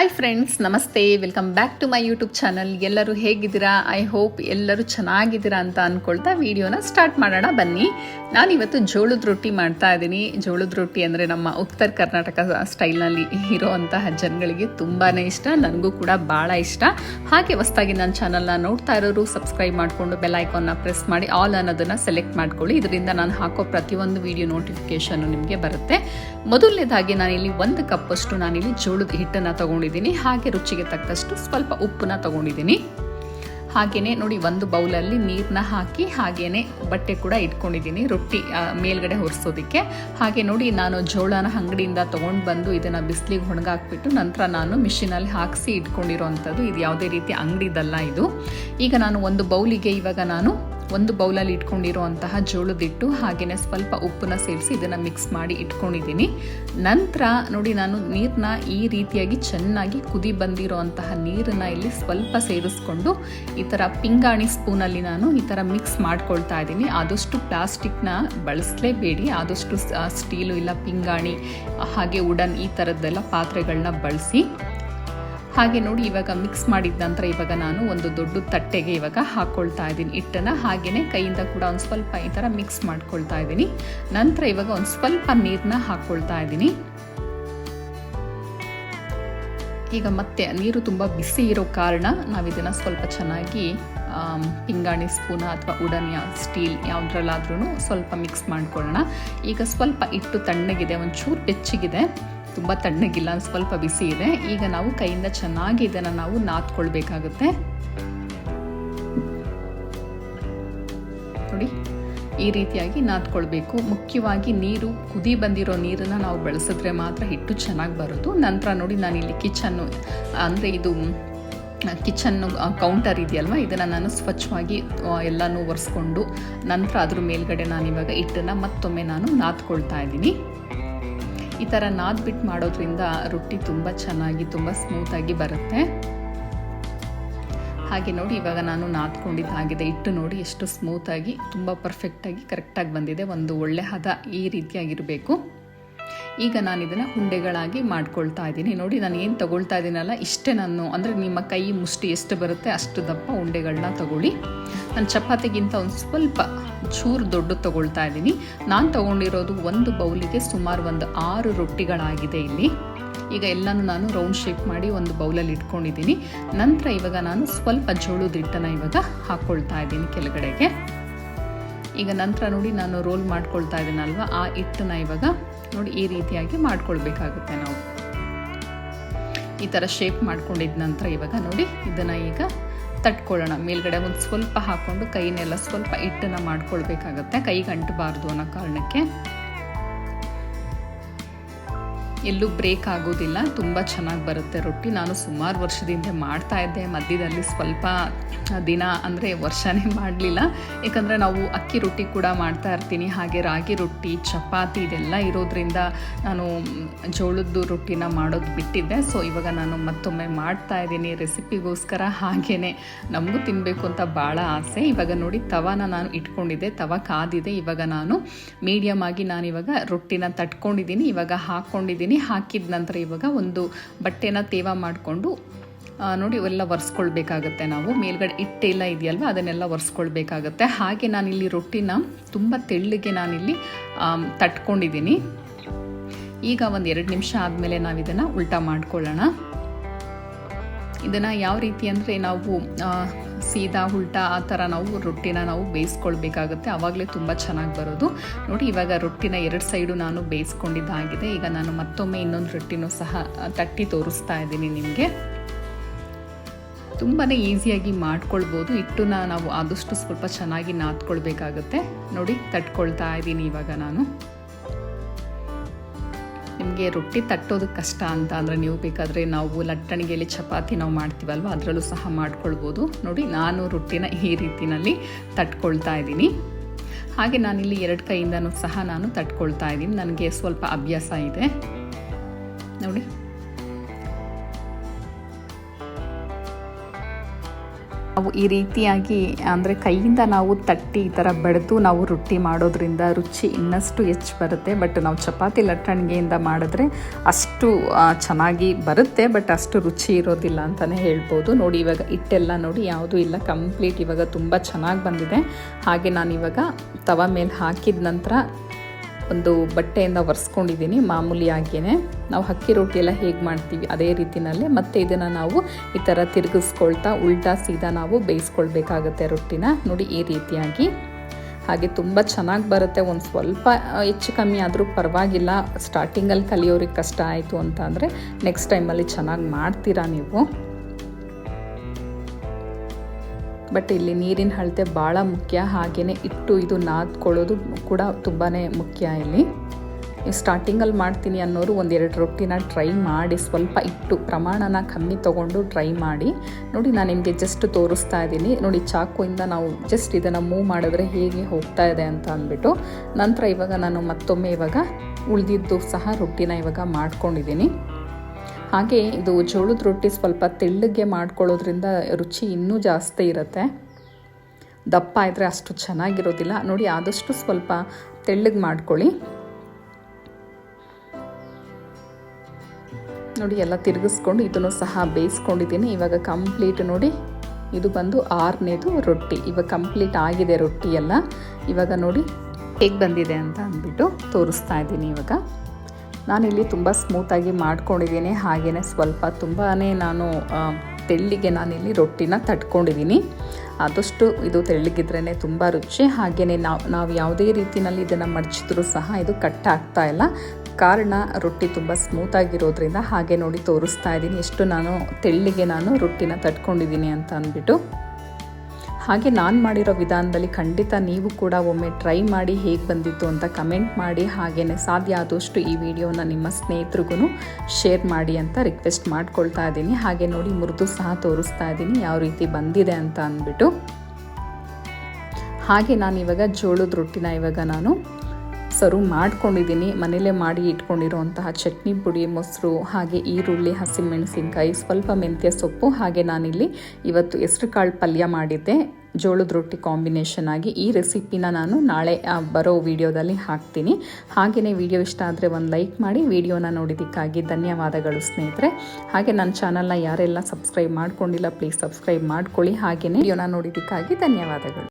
Hi friends ನಮಸ್ತೆ. Welcome back to my YouTube channel ಎಲ್ಲರೂ ಹೇಗಿದ್ದೀರಾ? ಐ ಹೋಪ್ ಎಲ್ಲರೂ ಚೆನ್ನಾಗಿದ್ದೀರಾ ಅಂತ ಅಂದ್ಕೊಳ್ತಾ ವಿಡಿಯೋನ ಸ್ಟಾರ್ಟ್ ಮಾಡೋಣ. ಬನ್ನಿ. ನಾನಿವತ್ತು ಜೋಳದ ರೊಟ್ಟಿ ಮಾಡ್ತಾ ಇದ್ದೀನಿ. ಜೋಳದ ರೊಟ್ಟಿ ಅಂದರೆ ನಮ್ಮ ಉತ್ತರ ಕರ್ನಾಟಕ ಸ್ಟೈಲ್ನಲ್ಲಿ ಇರೋವಂತಹ ಜನಗಳಿಗೆ ತುಂಬಾ ಇಷ್ಟ. ನನಗೂ ಕೂಡ ಭಾಳ ಇಷ್ಟ. ಹಾಗೆ ಹೊಸದಾಗಿ ನನ್ನ ಚಾನಲ್ನ ನೋಡ್ತಾ ಇರೋರು ಸಬ್ಸ್ಕ್ರೈಬ್ ಮಾಡಿಕೊಂಡು ಬೆಲ್ ಐಕಾನ್ನ ಪ್ರೆಸ್ ಮಾಡಿ ಆಲ್ ಅನ್ನೋದನ್ನು ಸೆಲೆಕ್ಟ್ ಮಾಡ್ಕೊಳ್ಳಿ. ಇದರಿಂದ ನಾನು ಹಾಕೋ ಪ್ರತಿಯೊಂದು ವಿಡಿಯೋ ನೋಟಿಫಿಕೇಷನ್ ನಿಮಗೆ ಬರುತ್ತೆ. ಮೊದಲನೇದಾಗಿ ನಾನಿಲ್ಲಿ ಒಂದು ಕಪ್ಪಷ್ಟು ನಾನಿಲ್ಲಿ ಜೋಳದ ಹಿಟ್ಟನ್ನು ತಗೊಂಡಿದ್ದೀನಿ. ಹಾಗೆ ರುಚಿಗೆ ತಕ್ಕಷ್ಟು ಸ್ವಲ್ಪ ಉಪ್ಪನ್ನ ತಗೊಂಡಿದ್ದೀನಿ. ಹಾಗೆಯೇ ನೋಡಿ ಒಂದು ಬೌಲಲ್ಲಿ ನೀರನ್ನ ಹಾಕಿ ಹಾಗೆಯೇ ಬಟ್ಟೆ ಕೂಡ ಇಟ್ಕೊಂಡಿದ್ದೀನಿ ರೊಟ್ಟಿ ಮೇಲ್ಗಡೆ ಹೊರಿಸೋದಕ್ಕೆ ಹಾಗೆ ನೋಡಿ ನಾನು ಜೋಳನ ಅಂಗಡಿಯಿಂದ ತೊಗೊಂಡು ಬಂದು ಇದನ್ನು ಬಿಸಿಲಿಗೆ ಒಣಗಾಕ್ಬಿಟ್ಟು ನಂತರ ನಾನು ಮಿಷಿನಲ್ಲಿ ಹಾಕಿಸಿ ಇಟ್ಕೊಂಡಿರೋವಂಥದ್ದು ಇದು ಯಾವುದೇ ರೀತಿ ಅಂಗಡಿದಲ್ಲ ಇದು. ಈಗ ನಾನು ಒಂದು ಬೌಲಿಗೆ ಇವಾಗ ನಾನು ಒಂದು ಬೌಲಲ್ಲಿ ಇಟ್ಕೊಂಡಿರುವಂತಹ ಜೋಳದಿಟ್ಟು ಹಾಗೆಯೇ ಸ್ವಲ್ಪ ಉಪ್ಪನ್ನ ಸೇರಿಸಿ ಇದನ್ನು ಮಿಕ್ಸ್ ಮಾಡಿ ಇಟ್ಕೊಂಡಿದ್ದೀನಿ. ನಂತರ ನೋಡಿ ನಾನು ನೀರನ್ನ ಈ ರೀತಿಯಾಗಿ ಚೆನ್ನಾಗಿ ಕುದಿ ಬಂದಿರೋಂತಹ ನೀರನ್ನು ಇಲ್ಲಿ ಸ್ವಲ್ಪ ಸೇರಿಸ್ಕೊಂಡು ಈ ಥರ ಪಿಂಗಾಣಿ ಸ್ಪೂನಲ್ಲಿ ನಾನು ಈ ಥರ ಮಿಕ್ಸ್ ಮಾಡ್ಕೊಳ್ತಾ ಇದ್ದೀನಿ. ಆದಷ್ಟು ಪ್ಲಾಸ್ಟಿಕ್ನ ಬಳಸಲೇಬೇಡಿ. ಆದಷ್ಟು ಸ್ಟೀಲು ಇಲ್ಲ ಪಿಂಗಾಣಿ ಹಾಗೆ ಉಡನ್ ಈ ಥರದ್ದೆಲ್ಲ ಪಾತ್ರೆಗಳನ್ನ ಬಳಸಿ. ಹಾಗೆ ನೋಡಿ ಇವಾಗ ಮಿಕ್ಸ್ ಮಾಡಿದ ನಂತರ ಇವಾಗ ನಾನು ಒಂದು ದೊಡ್ಡ ತಟ್ಟೆಗೆ ಇವಾಗ ಹಾಕ್ಕೊಳ್ತಾ ಇದ್ದೀನಿ ಹಿಟ್ಟನ್ನು. ಹಾಗೆಯೇ ಕೈಯಿಂದ ಕೂಡ ಒಂದು ಸ್ವಲ್ಪ ಈ ಥರ ಮಿಕ್ಸ್ ಮಾಡ್ಕೊಳ್ತಾ ಇದ್ದೀನಿ. ನಂತರ ಇವಾಗ ಒಂದು ಸ್ವಲ್ಪ ನೀರನ್ನ ಹಾಕ್ಕೊಳ್ತಾ ಇದ್ದೀನಿ. ಈಗ ಮತ್ತೆ ನೀರು ತುಂಬ ಬಿಸಿ ಇರೋ ಕಾರಣ ನಾವು ಇದನ್ನು ಸ್ವಲ್ಪ ಚೆನ್ನಾಗಿ ಪಿಂಗಾಣಿ ಸ್ಪೂನ ಅಥವಾ ಉಡನ್ ಯಾ ಸ್ಟೀಲ್ ಯಾವುದ್ರಲ್ಲಾದ್ರೂ ಸ್ವಲ್ಪ ಮಿಕ್ಸ್ ಮಾಡ್ಕೊಳ್ಳೋಣ. ಈಗ ಸ್ವಲ್ಪ ಹಿಟ್ಟು ತಣ್ಣಗಿದೆ, ಒಂಚೂರು ಬೆಚ್ಚಗಿದೆ. ತುಂಬ ತಣ್ಣಗಿಲ್ಲ ಸ್ವಲ್ಪ ಬಿಸಿ ಇದೆ. ಈಗ ನಾವು ಕೈಯಿಂದ ಚೆನ್ನಾಗಿ ಇದನ್ನು ನಾವು ನಾದ್ಕೊಳ್ಬೇಕಾಗುತ್ತೆ. ನೋಡಿ, ಈ ರೀತಿಯಾಗಿ ನಾದ್ಕೊಳ್ಬೇಕು. ಮುಖ್ಯವಾಗಿ ನೀರು, ಕುದಿ ಬಂದಿರೋ ನೀರನ್ನು ನಾವು ಬಳಸಿದ್ರೆ ಮಾತ್ರ ಹಿಟ್ಟು ಚೆನ್ನಾಗಿ ಬರೋದು ನಂತರ ನೋಡಿ, ನಾನಿಲ್ಲಿ ಕಿಚನ್ನು ಅಂದರೆ ಇದು ಕಿಚನ್ನು ಕೌಂಟರ್ ಇದೆಯಲ್ವ? ಇದನ್ನು ನಾನು ಸ್ವಚ್ಛವಾಗಿ ಎಲ್ಲನೂ ಒರೆಸ್ಕೊಂಡು, ನಂತರ ಅದ್ರ ಮೇಲ್ಗಡೆ ನಾನಿವಾಗ ಹಿಟ್ಟನ್ನು ಮತ್ತೊಮ್ಮೆ ನಾನು ನಾದ್ಕೊಳ್ತಾ ಇದ್ದೀನಿ. ಈ ಥರ ನಾದ್ಬಿಟ್ಟು ಮಾಡೋದ್ರಿಂದ ರೊಟ್ಟಿ ತುಂಬ ಚೆನ್ನಾಗಿ, ತುಂಬ ಸ್ಮೂತಾಗಿ ಬರುತ್ತೆ. ಹಾಗೆ ನೋಡಿ, ಇವಾಗ ನಾನು ನಾದ್ಕೊಂಡಿದ್ದಾಗಿದೆ. ಹಿಟ್ಟು ನೋಡಿ ಎಷ್ಟು ಸ್ಮೂತಾಗಿ ತುಂಬ ಪರ್ಫೆಕ್ಟಾಗಿ ಕರೆಕ್ಟಾಗಿ ಬಂದಿದೆ. ಒಂದು ಒಳ್ಳೆ ಹದ ಈ ರೀತಿಯಾಗಿರಬೇಕು. ಈಗ ನಾನು ಇದನ್ನು ಉಂಡೆಗಳಾಗಿ ಮಾಡ್ಕೊಳ್ತಾ ಇದ್ದೀನಿ. ನೋಡಿ, ನಾನು ಏನು ತಗೊಳ್ತಾ ಇದ್ದೀನಲ್ಲ, ಇಷ್ಟೇ ನಾನು. ಅಂದರೆ ನಿಮ್ಮ ಕೈ ಮುಷ್ಟಿ ಎಷ್ಟು ಬರುತ್ತೆ, ಅಷ್ಟು ದಪ್ಪ ಉಂಡೆಗಳನ್ನ ತಗೊಳ್ಳಿ. ನಾನು ಚಪಾತಿಗಿಂತ ಒಂದು ಸ್ವಲ್ಪ ಚೂರು ದೊಡ್ಡ ತಗೊಳ್ತಾ ಇದ್ದೀನಿ. ನಾನು ತಗೊಂಡಿರೋದು ಒಂದು ಬೌಲಿಗೆ ಸುಮಾರು ಒಂದು ಆರು ರೊಟ್ಟಿಗಳಾಗಿದೆ ಇಲ್ಲಿ. ಈಗ ಎಲ್ಲನೂ ನಾನು ರೌಂಡ್ ಶೇಪ್ ಮಾಡಿ ಒಂದು ಬೌಲಲ್ಲಿ ಇಟ್ಕೊಂಡಿದ್ದೀನಿ. ನಂತರ ಇವಾಗ ನಾನು ಸ್ವಲ್ಪ ಜೋಳದ ಹಿಟ್ಟನ್ನು ಇವಾಗ ಹಾಕ್ಕೊಳ್ತಾ ಇದ್ದೀನಿ ಕೆಳಗಡೆಗೆ. ಈಗ ನಂತರ ನೋಡಿ ನಾನು ರೋಲ್ ಮಾಡ್ಕೊಳ್ತಾ ಇದ್ದೀನಲ್ವ? ಆ ಹಿಟ್ಟನ್ನು ಇವಾಗ ನೋಡಿ ಈ ರೀತಿಯಾಗಿ ಮಾಡ್ಕೊಳ್ಬೇಕಾಗುತ್ತೆ ನಾವು. ಈ ಥರ ಶೇಪ್ ಮಾಡ್ಕೊಂಡಿದ್ದ ನಂತರ ಇವಾಗ ನೋಡಿ ಇದನ್ನು ಈಗ ತಟ್ಕೊಳ್ಳೋಣ. ಮೇಲ್ಗಡೆ ಒಂದು ಸ್ವಲ್ಪ ಹಾಕ್ಕೊಂಡು ಕೈನೆಲ್ಲ ಸ್ವಲ್ಪ ಹಿಟ್ಟನ್ನು ಮಾಡ್ಕೊಳ್ಬೇಕಾಗತ್ತೆ. ಕೈಗೆ ಅಂಟಬಾರ್ದು ಅನ್ನೋ ಕಾರಣಕ್ಕೆ. ಎಲ್ಲೂ ಬ್ರೇಕ್ ಆಗೋದಿಲ್ಲ. ತುಂಬ ಚೆನ್ನಾಗಿ ಬರುತ್ತೆ ರೊಟ್ಟಿ. ನಾನು ಸುಮಾರು ವರ್ಷದಿಂದ ಮಾಡ್ತಾ ಇದ್ದೆ. ಮಧ್ಯದಲ್ಲಿ ಸ್ವಲ್ಪ ದಿನ ಅಂದರೆ ವರ್ಷನೇ ಮಾಡಲಿಲ್ಲ. ಯಾಕಂದರೆ ನಾವು ಅಕ್ಕಿ ರೊಟ್ಟಿ ಕೂಡ ಮಾಡ್ತಾ ಇರ್ತೀನಿ. ಹಾಗೆ ರಾಗಿ ರೊಟ್ಟಿ, ಚಪಾತಿ ಇದೆಲ್ಲ ಇರೋದ್ರಿಂದ ನಾನು ಜೋಳದ್ದು ರೊಟ್ಟಿನ ಮಾಡೋದು ಬಿಟ್ಟಿದ್ದೆ. ಸೊ ಇವಾಗ ನಾನು ಮತ್ತೊಮ್ಮೆ ಮಾಡ್ತಾ ಇದ್ದೀನಿ. ರೆಸಿಪಿಗೋಸ್ಕರ ಹಾಗೇ ನಮಗೂ ತಿನ್ನಬೇಕು ಅಂತ ಭಾಳ ಆಸೆ. ಇವಾಗ ನೋಡಿ ತವಾನ ನಾನು ಇಟ್ಕೊಂಡಿದ್ದೆ. ತವ ಕಾದಿದೆ. ಇವಾಗ ನಾನು ಮೀಡಿಯಮ್ ಆಗಿ ನಾನು ಇವಾಗ ರೊಟ್ಟಿನ ತಟ್ಕೊಂಡಿದ್ದೀನಿ. ಇವಾಗ ಹಾಕ್ಕೊಂಡಿದ್ದೀನಿ ಹಾಕಿದ ನಂತರ ಇವಾಗ ಒಂದು ಬಟ್ಟೆನ ತೇವ ಮಾಡಿಕೊಂಡು ನೋಡಿ ಇವೆಲ್ಲ ಒರೆಸ್ಕೊಳ್ಬೇಕಾಗತ್ತೆ ನಾವು. ಮೇಲ್ಗಡೆ ಹಿಟ್ಟೆಲ್ಲ ಇದೆಯಲ್ವ, ಅದನ್ನೆಲ್ಲ ಒರೆಸ್ಕೊಳ್ಬೇಕಾಗತ್ತೆ. ಹಾಗೆ ನಾನಿಲ್ಲಿ ರೊಟ್ಟಿನ ತುಂಬ ತೆಳ್ಳಗೆ ನಾನಿಲ್ಲಿ ತಟ್ಕೊಂಡಿದ್ದೀನಿ. ಈಗ ಒಂದು ಎರಡು ನಿಮಿಷ ಆದಮೇಲೆ ನಾವು ಇದನ್ನು ಉಲ್ಟಾ ಮಾಡ್ಕೊಳ್ಳೋಣ. ಇದನ್ನು ಯಾವ ರೀತಿ ಅಂದರೆ ನಾವು ಸೀದಾ ಉಲ್ಟಾ ಆ ಥರ ನಾವು ರೊಟ್ಟಿನ ನಾವು ಬೇಯಿಸ್ಕೊಳ್ಬೇಕಾಗುತ್ತೆ. ಆವಾಗಲೇ ತುಂಬ ಚೆನ್ನಾಗಿ ಬರೋದು. ನೋಡಿ, ಇವಾಗ ರೊಟ್ಟಿನ ಎರಡು ಸೈಡು ನಾನು ಬೇಯಿಸ್ಕೊಂಡಿದ್ದಾಗಿದೆ. ಈಗ ನಾನು ಮತ್ತೊಮ್ಮೆ ಇನ್ನೊಂದು ರೊಟ್ಟಿನೂ ಸಹ ತಟ್ಟಿ ತೋರಿಸ್ತಾ ಇದ್ದೀನಿ ನಿಮಗೆ. ತುಂಬಾ ಈಸಿಯಾಗಿ ಮಾಡ್ಕೊಳ್ಬೋದು. ಹಿಟ್ಟನ್ನ ನಾವು ಆದಷ್ಟು ಸ್ವಲ್ಪ ಚೆನ್ನಾಗಿ ನಾದ್ಕೊಳ್ಬೇಕಾಗುತ್ತೆ. ನೋಡಿ, ತಟ್ಕೊಳ್ತಾ ಇದ್ದೀನಿ ಇವಾಗ ನಾನು. ನಿಮಗೆ ರೊಟ್ಟಿ ತಟ್ಟೋದು ಕಷ್ಟ ಅಂತ ಅಂದರೆ ನೀವು ಬೇಕಾದರೆ ನಾವು ಲಟ್ಟಣಿಗೆಯಲ್ಲಿ ಚಪಾತಿ ನಾವು ಮಾಡ್ತೀವಲ್ವ? ಅದರಲ್ಲೂ ಸಹ ಮಾಡ್ಕೊಳ್ಬೋದು. ನೋಡಿ, ನಾನು ರೊಟ್ಟಿನ ಈ ರೀತಿನಲ್ಲಿ ತಟ್ಕೊಳ್ತಾ ಇದ್ದೀನಿ. ಹಾಗೆ ನಾನಿಲ್ಲಿ ಎರಡು ಕೈಯಿಂದನೂ ಸಹ ನಾನು ತಟ್ಕೊಳ್ತಾ ಇದ್ದೀನಿ. ನನಗೆ ಸ್ವಲ್ಪ ಅಭ್ಯಾಸ ಇದೆ. ನೋಡಿ. ನಾವು ಈ ರೀತಿಯಾಗಿ, ಅಂದರೆ ಕೈಯಿಂದ ನಾವು ತಟ್ಟಿ ಈ ಥರ ಬಡಿದು ನಾವು ರೊಟ್ಟಿ ಮಾಡೋದ್ರಿಂದ ರುಚಿ ಇನ್ನಷ್ಟು ಹೆಚ್ಚು ಬರುತ್ತೆ. ಬಟ್ ನಾವು ಚಪಾತಿ ಲಟ್ಟಣಿಗೆಯಿಂದ ಮಾಡಿದ್ರೆ ಅಷ್ಟು ಚೆನ್ನಾಗಿ ಬರುತ್ತೆ. ಬಟ್ ಅಷ್ಟು ರುಚಿ ಇರೋದಿಲ್ಲ ಅಂತಲೇ ಹೇಳ್ಬೋದು. ನೋಡಿ, ಇವಾಗ ಹಿಟ್ಟೆಲ್ಲ ನೋಡಿ, ಯಾವುದೂ ಇಲ್ಲ, ಕಂಪ್ಲೀಟ್ ಇವಾಗ ತುಂಬ ಚೆನ್ನಾಗಿ ಬಂದಿದೆ. ಹಾಗೆ ನಾನು ಇವಾಗ ತವ ಮೇಲೆ ಹಾಕಿದ ನಂತರ ಒಂದು ಬಟ್ಟೆಯಿಂದ ಒರೆಸ್ಕೊಂಡಿದ್ದೀನಿ ಮಾಮೂಲಿಯಾಗಿಯೇ ನಾವು ಹಕ್ಕಿ ರೊಟ್ಟಿ ಎಲ್ಲ ಹೇಗೆ ಮಾಡ್ತೀವಿ ಅದೇ ರೀತಿಯಲ್ಲೇ ಮತ್ತೆ ಇದನ್ನು ನಾವು ಈ ಥರ ತಿರುಗಿಸ್ಕೊಳ್ತಾ ಉಲ್ಟಾ ಸೀದಾ ನಾವು ಬೇಯಿಸ್ಕೊಳ್ಬೇಕಾಗತ್ತೆ ರೊಟ್ಟಿನ. ನೋಡಿ ಈ ರೀತಿಯಾಗಿ. ಹಾಗೆ ತುಂಬ ಚೆನ್ನಾಗಿ ಬರುತ್ತೆ. ಒಂದು ಸ್ವಲ್ಪ ಹೆಚ್ಚು ಕಮ್ಮಿ ಆದರೂ ಪರವಾಗಿಲ್ಲ. ಸ್ಟಾರ್ಟಿಂಗಲ್ಲಿ ಕಲಿಯೋರಿಗೆ ಕಷ್ಟ ಆಯಿತು ಅಂತ ಅಂದರೆ ನೆಕ್ಸ್ಟ್ ಟೈಮಲ್ಲಿ ಚೆನ್ನಾಗಿ ಮಾಡ್ತೀರಾ ನೀವು? ಬಟ್ ಇಲ್ಲಿ ನೀರಿನ ಅಳತೆ ಭಾಳ ಮುಖ್ಯ. ಹಾಗೆಯೇ ಇಟ್ಟು ಇದು ನಾದ್ಕೊಳ್ಳೋದು ಕೂಡ ತುಂಬಾ ಮುಖ್ಯ ಇಲ್ಲಿ. ಸ್ಟಾರ್ಟಿಂಗಲ್ಲಿ ಮಾಡ್ತೀನಿ ಅನ್ನೋರು ಒಂದೆರಡು ರೊಟ್ಟಿನ ಟ್ರೈ ಮಾಡಿ, ಸ್ವಲ್ಪ ಇಟ್ಟು ಪ್ರಮಾಣನ ಕಮ್ಮಿ ತೊಗೊಂಡು ಟ್ರೈ ಮಾಡಿ. ನೋಡಿ ನಾನು ನಿಮಗೆ ಜಸ್ಟ್ ತೋರಿಸ್ತಾ ಇದ್ದೀನಿ. ನೋಡಿ ಚಾಕುಯಿಂದ ನಾವು ಜಸ್ಟ್ ಇದನ್ನು ಮೂವ್ ಮಾಡಿದ್ರೆ ಹೇಗೆ ಹೋಗ್ತಾ ಇದೆ ಅಂತ ಅಂದ್ಬಿಟ್ಟು. ನಂತರ ಇವಾಗ ನಾನು ಮತ್ತೊಮ್ಮೆ ಇವಾಗ ಉಳಿದಿದ್ದು ಸಹ ರೊಟ್ಟಿನ ಇವಾಗ ಮಾಡ್ಕೊಂಡಿದ್ದೀನಿ. ಹಾಗೆ ಇದು ಜೋಳದ ರೊಟ್ಟಿ ಸ್ವಲ್ಪ ತೆಳ್ಳಗೆ ಮಾಡ್ಕೊಳ್ಳೋದ್ರಿಂದ ರುಚಿ ಇನ್ನೂ ಜಾಸ್ತಿ ಇರುತ್ತೆ. ದಪ್ಪ ಇದ್ದರೆ ಅಷ್ಟು ಚೆನ್ನಾಗಿರೋದಿಲ್ಲ. ನೋಡಿ, ಆದಷ್ಟು ಸ್ವಲ್ಪ ತೆಳ್ಳಗೆ ಮಾಡ್ಕೊಳ್ಳಿ. ನೋಡಿ, ಎಲ್ಲ ತಿರುಗಿಸ್ಕೊಂಡು ಇದನ್ನು ಸಹ ಬೇಯಿಸ್ಕೊಂಡಿದ್ದೀನಿ. ಇವಾಗ ಕಂಪ್ಲೀಟ್ ನೋಡಿ, ಇದು ಬಂದು ಆರನೇದು ರೊಟ್ಟಿ. ಇವಾಗ ಕಂಪ್ಲೀಟ್ ಆಗಿದೆ ರೊಟ್ಟಿ ಎಲ್ಲ ಇವಾಗ ನೋಡಿ, ಹೇಗೆ ಬಂದಿದೆ ಅಂತ ಅಂದ್ಬಿಟ್ಟು ತೋರಿಸ್ತಾ ಇದ್ದೀನಿ ಇವಾಗ. ನಾನಿಲ್ಲಿ ತುಂಬ ಸ್ಮೂತಾಗಿ ಮಾಡ್ಕೊಂಡಿದ್ದೀನಿ. ಹಾಗೆಯೇ ಸ್ವಲ್ಪ ತುಂಬಾ ನಾನು ತೆಳ್ಳಿಗೆ ನಾನಿಲ್ಲಿ ರೊಟ್ಟಿನ ತಟ್ಕೊಂಡಿದ್ದೀನಿ. ಆದಷ್ಟು ಇದು ತೆಳ್ಳಗಿದ್ರೇ ತುಂಬ ರುಚಿ. ಹಾಗೆಯೇ ನಾವು ನಾವು ಯಾವುದೇ ರೀತಿಯಲ್ಲಿ ಇದನ್ನು ಮಡಚಿದ್ರೂ ಸಹ ಇದು ಕಟ್ ಆಗ್ತಾ ಇಲ್ಲ. ಕಾರಣ ರೊಟ್ಟಿ ತುಂಬ ಸ್ಮೂತಾಗಿರೋದ್ರಿಂದ ಹಾಗೆ ನೋಡಿ ತೋರಿಸ್ತಾ ಇದ್ದೀನಿ. ಎಷ್ಟು ನಾನು ತೆಳ್ಳಿಗೆ ನಾನು ರೊಟ್ಟಿನ ತಟ್ಕೊಂಡಿದ್ದೀನಿ ಅಂತ ಅಂದ್ಬಿಟ್ಟು. ಹಾಗೆ ನಾನು ಮಾಡಿರೋ ವಿಧಾನದಲ್ಲಿ ಖಂಡಿತ ನೀವು ಕೂಡ ಒಮ್ಮೆ ಟ್ರೈ ಮಾಡಿ ಹೇಗೆ ಬಂದಿತ್ತು ಅಂತ ಕಮೆಂಟ್ ಮಾಡಿ. ಹಾಗೆಯೇ ಸಾಧ್ಯ ಆದಷ್ಟು ಈ ವಿಡಿಯೋನ ನಿಮ್ಮ ಸ್ನೇಹಿತರಿಗೂ ಶೇರ್ ಮಾಡಿ ಅಂತ ರಿಕ್ವೆಸ್ಟ್ ಮಾಡ್ಕೊಳ್ತಾ ಇದ್ದೀನಿ. ಹಾಗೆ ನೋಡಿ ಮುರಿದು ಸಹ ತೋರಿಸ್ತಾ ಇದ್ದೀನಿ ಯಾವ ರೀತಿ ಬಂದಿದೆ ಅಂತ ಅಂದ್ಬಿಟ್ಟು. ಹಾಗೆ ನಾನು ಇವಾಗ ಜೋಳದ ರೊಟ್ಟಿನ ಇವಾಗ ನಾನು ಸರ್ವ್ ಮಾಡ್ಕೊಂಡಿದ್ದೀನಿ. ಮನೇಲೇ ಮಾಡಿ ಇಟ್ಕೊಂಡಿರುವಂತಹ ಚಟ್ನಿ ಪುಡಿ, ಮೊಸರು, ಹಾಗೆ ಈರುಳ್ಳಿ, ಹಸಿಮೆಣಸಿನ್ಕಾಯಿ, ಸ್ವಲ್ಪ ಮೆಂತ್ಯ ಸೊಪ್ಪು, ಹಾಗೆ ನಾನಿಲ್ಲಿ ಇವತ್ತು ಹೆಸ್ರು ಕಾಳು ಪಲ್ಯ ಮಾಡಿದ್ದೆ. ಜೋಳದ ರೊಟ್ಟಿ ಕಾಂಬಿನೇಷನ್ ಆಗಿ ಈ ರೆಸಿಪಿನ ನಾನು ನಾಳೆ ಬರೋ ವಿಡಿಯೋದಲ್ಲಿ ಹಾಕ್ತೀನಿ. ಹಾಗೆಯೇ ವಿಡಿಯೋ ಇಷ್ಟ ಆದರೆ ಒಂದು ಲೈಕ್ ಮಾಡಿ, ವಿಡಿಯೋನ ನೋಡಿದ್ದಕ್ಕಾಗಿ ಧನ್ಯವಾದಗಳು ಸ್ನೇಹಿತರೆ. ಹಾಗೆ ನನ್ನ ಚಾನಲ್ನ ಯಾರೆಲ್ಲ ಸಬ್ಸ್ಕ್ರೈಬ್ ಮಾಡ್ಕೊಂಡಿಲ್ಲ, ಪ್ಲೀಸ್ ಸಬ್ಸ್ಕ್ರೈಬ್ ಮಾಡ್ಕೊಳ್ಳಿ. ಹಾಗೆಯೇ ವಿಡಿಯೋನ ನೋಡಿದ್ದಕ್ಕಾಗಿ ಧನ್ಯವಾದಗಳು.